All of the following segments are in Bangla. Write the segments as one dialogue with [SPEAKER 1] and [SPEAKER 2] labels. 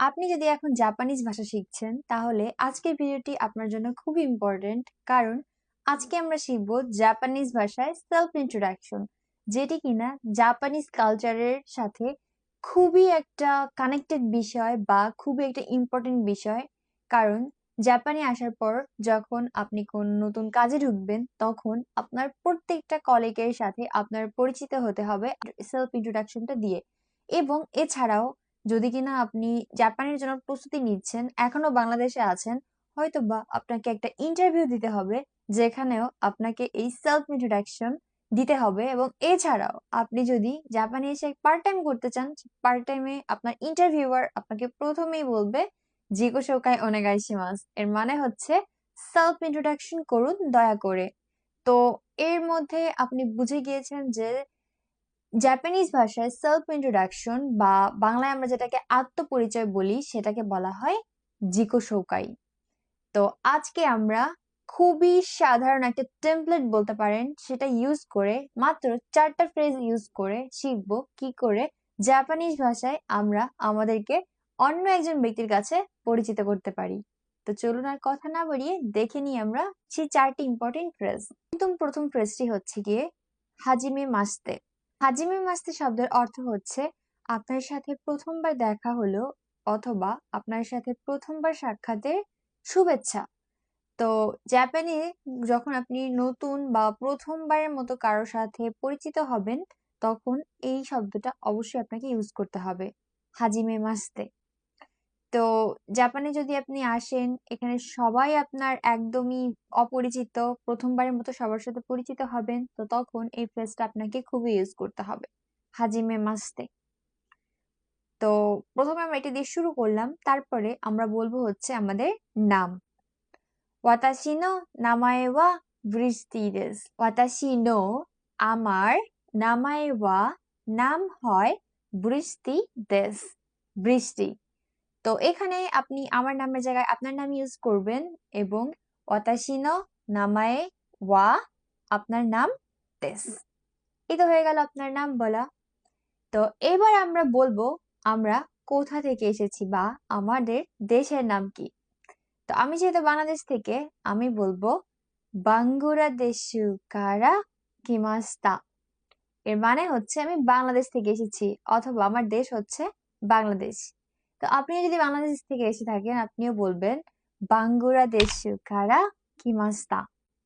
[SPEAKER 1] আপনি যদি এখন জাপানিজ ভাষা শিখছেন, তাহলে আজকের ভিডিওটি আপনার জন্য খুবই ইম্পর্টেন্ট কারণ আজকে আমরা শিখব জাপানিজ ভাষায় সেলফ ইন্ট্রোডাকশন যেটি কিনা জাপানিজ কালচারের সাথে খুবই একটা কানেক্টেড বিষয় বা খুবই একটা ইম্পর্টেন্ট বিষয়। কারণ জাপানে আসার পর যখন আপনি কোন নতুন কাজে ঢুকবেন, তখন আপনার প্রত্যেকটা কলিগের সাথে আপনার পরিচিত হতে হবে সেলফ ইন্ট্রোডাকশনটা দিয়ে। এবং এছাড়াও যদি কিনা আপনি জাপানের জন্য প্রস্তুতি নিচ্ছেন, এখনও বাংলাদেশে আছেন হয়তো বা আপনাকে একটা ইন্টারভিউ দিতে হবে, যেখানেও আপনাকে এই সেলফ ইন্ট্রোডাকশন দিতে হবে এবং এছাড়াও আপনি যদি জাপানে এসে পার্ট টাইম করতে চান পার্ট টাইমে আপনার ইন্টারভিউয়ার আপনাকে প্রথমেই বলবে শোকাই ওনেগাইশিমাস এর মানে হচ্ছে সেলফ ইন্ট্রোডাকশন করুন, দয়া করে। তো এর মধ্যে আপনি বুঝে গিয়েছেন যে জাপানিজ ভাষায় সেলফ ইন্ট্রোডাকশন বা বাংলায় আমরা যেটাকে আত্মপরিচয় বলি, সেটাকে বলা হয় জিকো শৌকাই তো আজকে আমরা খুবই সাধারণ একটা টেমপ্লেট বলতে পারেন, সেটা ইউজ করে মাত্র চারটা ফ্রেজ ইউজ করে শিখব কি করে জাপানিজ ভাষায় আমরা আমাদেরকে অন্য একজন ব্যক্তির কাছে পরিচিত করতে পারি। তো চলুন আর কথা না বাড়িয়ে দেখে নিই আমরা সেই চারটি ইম্পর্টেন্ট ফ্রেজ একদম প্রথম ফ্রেজটি হচ্ছে গিয়ে হাজিমে মাস্তে হাজিমে মাস্তি শব্দের অর্থ হচ্ছে, আপনার সাথে প্রথমবার দেখা হলো অথবা আপনার সাথে প্রথমবার সাক্ষাতে শুভেচ্ছা। তো জাপানে যখন আপনি নতুন বা প্রথমবারের মতো কারোর সাথে পরিচিত হবেন, তখন এই শব্দটা অবশ্যই আপনাকে ইউজ করতে হবে। হাজিমে মাস্তে। তো জাপানে যদি আপনি আসেন, এখানে সবাই আপনার একদমই অপরিচিত, প্রথমবারের মতো সবার সাথে পরিচিত হবেন, তো তখন এই ফ্রেজটা আপনাকে খুবই ইউজ করতে হবে, হাজিমে মাস্তে। তো প্রথমে আমরা এটা দিয়ে শুরু করলাম, তারপরে আমরা বলব হচ্ছে আমাদের নাম। ওয়াতাশি নো নামায়ে ওয়া বৃষ্টি নো আমার নামায়ে ওয়া নাম হয় বৃষ্টি দেশ বৃষ্টি। তো এখানে আপনি আমার নামের জায়গায় আপনার নাম ইউজ করবেন এবং অতাশিনো নামায়ে ওয়া আপনার নাম তেস। এই তো হয়ে গেল আপনার নাম বলা। তো এবার আমরা বলব আমরা কোথা থেকে এসেছি বা আমাদের দেশের নাম কি? তো আমি যেহেতু বাংলাদেশ থেকে, আমি বলব বাঙ্গুরাদেশু কারা কিমাস্তা। এর মানে হচ্ছে আমি বাংলাদেশ থেকে এসেছি অথবা আমার দেশ হচ্ছে বাংলাদেশ। তো আপনি যদি বাংলাদেশ থেকে এসে থাকেন, আপনিও বলবেন, বাঙ্গুরাদেশ কারা? কি মাস্তা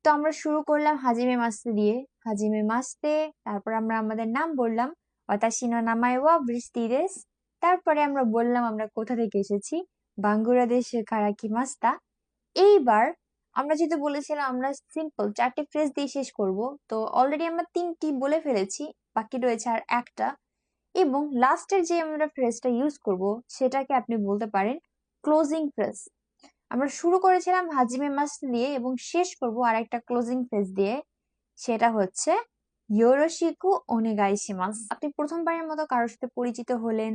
[SPEAKER 1] তো আমরা শুরু করলাম হাজিমে মাস্তে দিয়ে। হাজিমে মাস্তে তারপর আমরা আমাদের নাম বললাম, অতাশিনো নামায় ওয়া বৃষ্টিরেস তারপরে আমরা বললাম আমরা কোথা থেকে এসেছি, বাঙ্গুরাদেশ কারা? কি মাস্তা এইবার আমরা যেহেতু বলেছিলাম আমরা সিম্পল চারটে ফ্রেজ দিয়ে শেষ করব, তো অলরেডি আমরা তিনটি বলে ফেলেছি, বাকি রয়েছে আর একটা। এবং লাস্টের যে আমরা ফ্রেজটা ইউজ করব, সেটাকে আপনি বলতে পারেন ক্লোজিং ফ্রেজ আমরা শুরু করেছিলাম হাজিমে মাস দিয়ে এবং শেষ করব আর একটা ক্লোজিং ফ্রেজ দিয়ে, সেটা হচ্ছে ইয়োরোশিকু ওনেগাইশিমাস আপনি প্রথমবারের মতো কারোর সাথে পরিচিত হলেন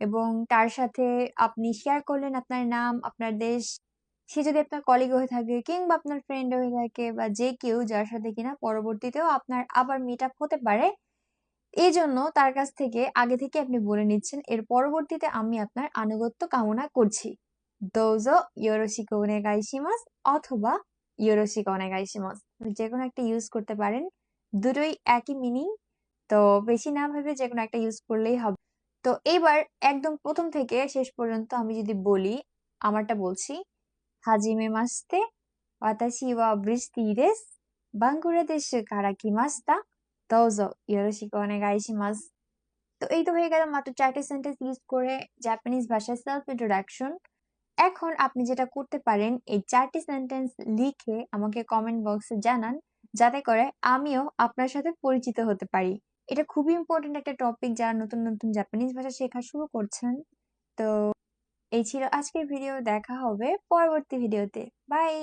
[SPEAKER 1] এবং তার সাথে আপনি শেয়ার করলেন আপনার নাম, আপনার দেশ। সে যদি আপনার কলিগ হয়ে থাকে কিংবা আপনার ফ্রেন্ড হয়ে থাকে বা যে কেউ যার সাথে কিনা পরবর্তীতেও আপনার আবার মিট আপ হতে পারে এই জন্য তার কাছ থেকে আগে থেকে আপনি বলে নিচ্ছেন, এর পরবর্তীতে আমি আপনার আনুগত্য কামনা করছি। দোজো ইয়োরোশিকো ওনেগাইশিমাস অথবা ইয়োরোশিকো ওনেগাইশিমাস যে কোনো একটা ইউজ করতে পারেন। দুটোই একই মিনিং তো বেশি না ভেবে যে কোনো একটা ইউজ করলেই হবে। তো এইবার একদম প্রথম থেকে শেষ পর্যন্ত আমি যদি বলি, আমারটা বলছি, হাজিমে মাস্তে, ওয়াতাশি ওয়া বৃষ্টি দেশ বাঙ্গুরাদেশ কারাকিমাস্তা দোজো ইয়োরোশিকো ওনেগাইশিমাস তো এই তো হয়ে গেল মাত্র চারটি সেন্টেন্স ইউজ করে জাপানিজ ভাষায় সেলফ ইন্ট্রোডাকশন এখন আপনি যেটা করতে পারেন, এই চারটি সেন্টেন্স লিখে আমাকে কমেন্ট বক্সে জানান, যাতে করে আমিও আপনার সাথে পরিচিত হতে পারি। এটা খুবই ইম্পর্টেন্ট একটা টপিক যারা নতুন নতুন জাপানিজ ভাষা শেখা শুরু করছেন। তো, এই ছিল আজকের ভিডিও দেখা হবে পরবর্তী ভিডিওতে বাই